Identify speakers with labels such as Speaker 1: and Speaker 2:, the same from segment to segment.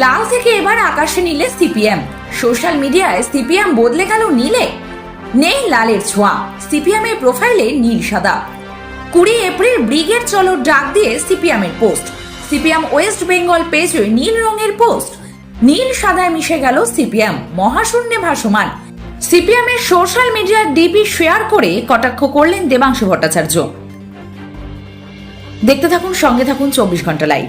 Speaker 1: লাল থেকে এবার আকাশে নিলে সিপিএম। সোশ্যাল মিডিয়ায় সিপিএম বদলে গেল নীলে। নেই লালের ছোঁয়া। সিপিএম এর প্রোফাইলে নীল সাদা। কুড়ি এপ্রিল ব্রিগেড চলো ডাক দিয়ে সিপিএম এর পোস্ট। সিপিএম ওয়েস্ট বেঙ্গল পেজে নীল রঙের পোস্ট। নীল সাদায় মিশে গেল সিপিএম। মহাশূন্যে ভাসমান। সিপিএম এর সোশ্যাল মিডিয়ার ডিপি শেয়ার করে কটাক্ষ করলেন দেবাংশু ভট্টাচার্য। দেখতে থাকুন, সঙ্গে থাকুন চব্বিশ ঘণ্টা লাইভ।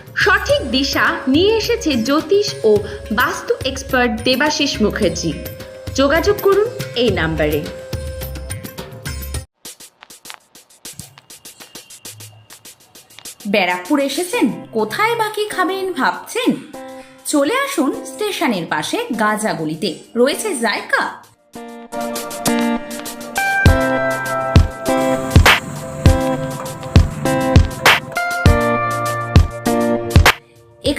Speaker 2: সঠিক দিশা নিয়ে এসেছে জ্যোতিষ ও বাস্তু এক্সপার্ট দেবাশিস মুখার্জি। যোগাযোগ করুন এই নাম্বারে।
Speaker 1: ব্যারাকপুর এসেছেন? কোথায় বাকি খাবেন ভাবছেন? চলে আসুন স্টেশনের পাশে গাজাগুলিতে রয়েছে জায়গা?